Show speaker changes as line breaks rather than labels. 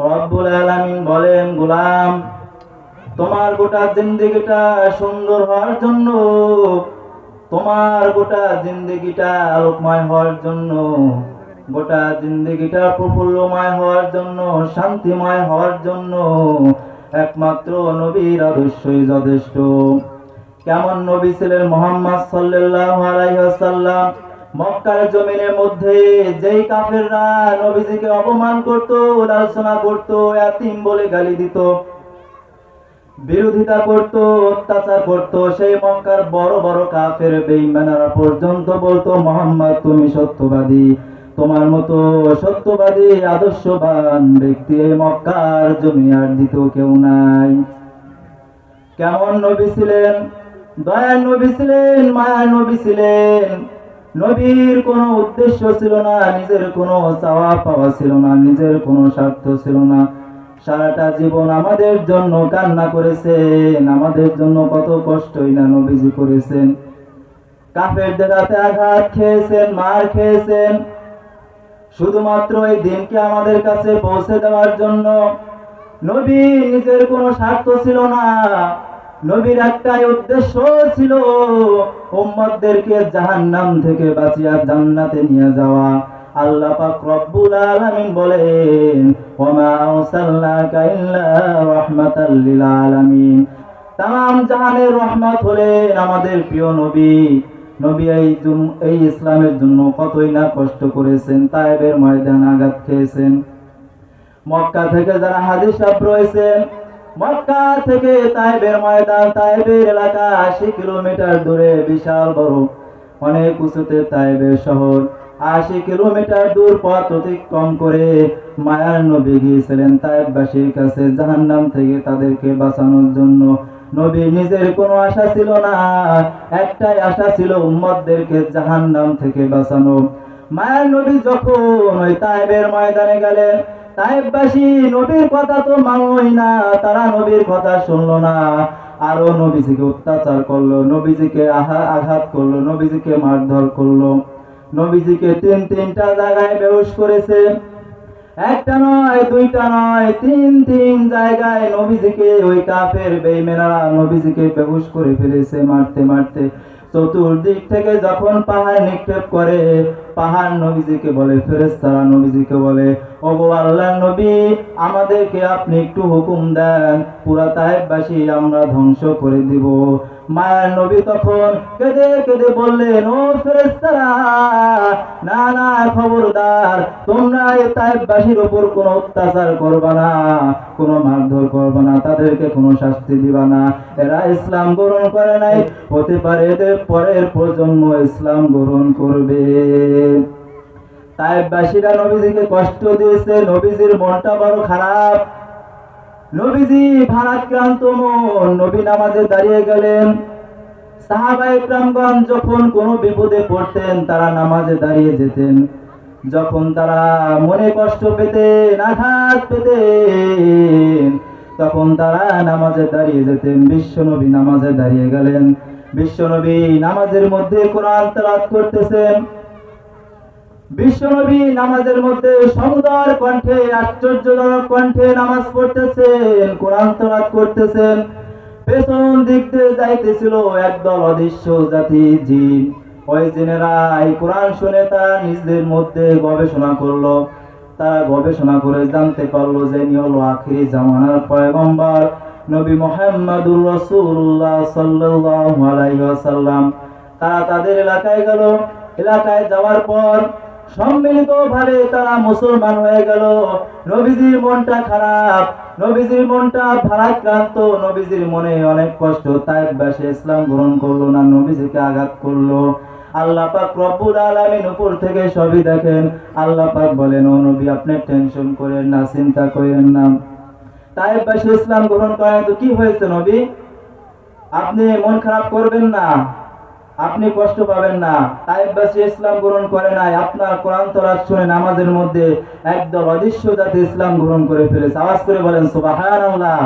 রব্বুল আলামিন বলেন, গোলাম, তোমার গোটা জিন্দগিটা সুন্দর হওয়ার জন্য, তোমার গোটা জিন্দগিটা আলোকময় হওয়ার জন্য, গোটা জিন্দগিটা প্রফুল্লময় হওয়ার জন্য, শান্তিময় হওয়ার জন্য একমাত্র নবীর আদর্শই যথেষ্ট। কেমন নবী ছিলেন মোহাম্মদ সাল্লাল্লাহু আলাইহি ওয়াসাল্লাম? মক্কার জমিনের মধ্যে যেই কাফেররা নবীজিকে অপমান করত, লালসনা করত, এতিম বলে গালি দিত, বিরোধিতা করত, অত্যাচার করত, সেই মক্কার বড় বড় কাফের বেঈমানারা পর্যন্ত বলতো, মোহাম্মদ, তুমি সত্যবাদী। তোমার মতো সত্যবাদী, আদর্শবান ব্যক্তি এই মক্কার জমি আর দ্বিতীয় কেউ নাই। কেমন নবী ছিলেন? দয়ার নবী ছিলেন, মায়ার নবী ছিলেন। নবীর কোনো উদ্দেশ্য ছিল না, নিজের কোনো চাওয়া পাওয়া ছিল না, নিজের কোনো স্বার্থ ছিল না। সারাটা জীবন আমাদের জন্য কান্না করেছেন, আমাদের জন্য কত কষ্টই না নবীজি করেছেন। কাফেরদের হাতে আঘাত খেয়েছেন, মার খেয়েছেন। শুধুমাত্র এই দিনকে আমাদের কাছে পৌঁছে দেওয়ার জন্য নবী নিজের কোনো স্বার্থ ছিল না। নবীর একটাই উদ্দেশ্য ছিল উম্মতদেরকে জাহান্নাম থেকে বাঁচিয়া জান্নাতে নিয়ে যাওয়া। আল্লাহ পাক রব্বুল আলামিন বলেন ইল্লা রাহমাতাল লিল আলামিন। তাম জাহানের রহমত হলেন আমাদের প্রিয় নবী। নবী এই এই ইসলামের জন্য কতই না কষ্ট করেছেন তাইবের ময়দান আঘাত খেয়েছেন। মক্কা থেকে যারা হাজির সাহেব রয়েছেন মক্কা থেকে তাইবের ময়দান, তাইবের এলাকা আশি কিলোমিটার দূরে, বিশাল বড়। অনেক উঁচুতে তাইবের শহর। আশি কিলোমিটার দূর পথ অতিক্রম করে মায়ার নবী গিয়েছিলেন তাইববাসীর কাছে জাহান্নাম থেকে তাদেরকে বাঁচানোর জন্য। নবী নিজের কোনো আশা ছিল না, একটাই আশা ছিল উম্মতদেরকে জাহান্নাম থেকে বাঁচানো। মায়ের নবী যখন ওই তাইবের ময়দানে গেলেন তাইববাসী নবীর কথা তো মানোই না, তারা নবীর কথা শুনলো না। আরও নবীজিকে অত্যাচার করল, নবীজিকে আঘাত করল, নবীজিকে মারধর করল। নবীজিকে তিন তিনটা জায়গায় করেছে। একটা নয়, দুইটা নয়, তিন তিন জায়গায় নবীজিকে ওই কাফের বেইমেনারা নবীজিকে বেহুশ করে ফেলেছে মারতে মারতে। চতুর্দিক থেকে যখন পাহাড় নিক্ষেপ করে পাহাড় নবীজিকে বলে ফেরেস্তারা নবীজিকে বলে ওগো আল্লাহ নবী আমাদেরকে আপনি একটু হুকুম দেন। পুরা তাহেববাসী আমরা ধ্বংস করে দিব। মায়ের নবী তখন কেঁদে কেঁদে বললেন, ও ফেরেস্তারা না না, খবরদার, তোমরা এই তাইববাসীর উপর কোনো অত্যাচার করবা না, কোনো মারধর করবা না, তাদেরকে কোনো শাস্তি দিবা না। এরা ইসলাম গ্রহণ করে নাই, হতে পারে এদের পরের প্রজন্ম ইসলাম গ্রহণ করবে। তাইববাসীরা নবীজিকে কষ্ট দিয়েছে, নবীজির মনটা বড় খারাপ। নবীজি ভারাক্রান্ত মন, নবী নামাজে দাঁড়িয়ে গেলেন। সাহাবা ইকরামগণ যখন কোনো বিপদে পড়তেন, তারা নামাজে দাঁড়িয়ে যেতেন। যখন তারা মনে কষ্ট পেতেন, আঘাত পেতেন, তখন তারা নামাজে দাঁড়িয়ে যেতেন। বিশ্বনবী নামাজে দাঁড়িয়ে গেলেন। বিশ্বনবী নামাজের মধ্যে কোরআন তেলাওয়াত করতেছেন। বিশ্বনবী নামাজের মধ্যে সুন্দর কণ্ঠে, আশ্চর্যজনক কণ্ঠে নামাজ পড়তেছেন, কোরআন তেলাওয়াত করতেছেন। পেছন দিক দিয়ে যাইতেছিল একদল অদৃশ্য জাতি জিন। ওই জিনেরা এই কোরআন শুনে তারা নিজেদের মধ্যে গবেষণা করল। তারা গবেষণা করে জানতে পারল যে ইনি হলো আখিরি জামানার পয়গম্বর নবী মোহাম্মদুর রাসূলুল্লাহ সাল্লাল্লাহু আলাইহি তারা তাদের এলাকায় গেল। এলাকায় যাওয়ার পর সম্মিলিত ভাবে তারা মুসলমান হয়ে গেল। নবীজির মনটা খারাপ, নবীজির মনটা ভারাক্রান্ত, নবীজির মনে অনেক কষ্ট। তাই বাসে ইসলাম গ্রহণ করল না, নবীজিকে আঘাত করল। আল্লাহ পাক রব্বুল আলামিন উপর থেকে সবই দেখেন। আল্লাহ পাক বলেন, ও নবী, আপনি টেনশন করেন না, চিন্তা করেন না। তাই বাসে ইসলাম গ্রহণ করেন। তো কি হয়েছে নবী? আপনি মন খারাপ করবেন না। আপনি কষ্ট পাবেন না। তাইবাসী ইসলাম গ্রহণ করে নাই। আপনার কোরআন তলাত শুনে নামাজের মধ্যে একদল অদৃশ্য জাতি ইসলাম গ্রহণ করে ফেলেছে। আওয়াজ করে বলেন, সুবহানাল্লাহ।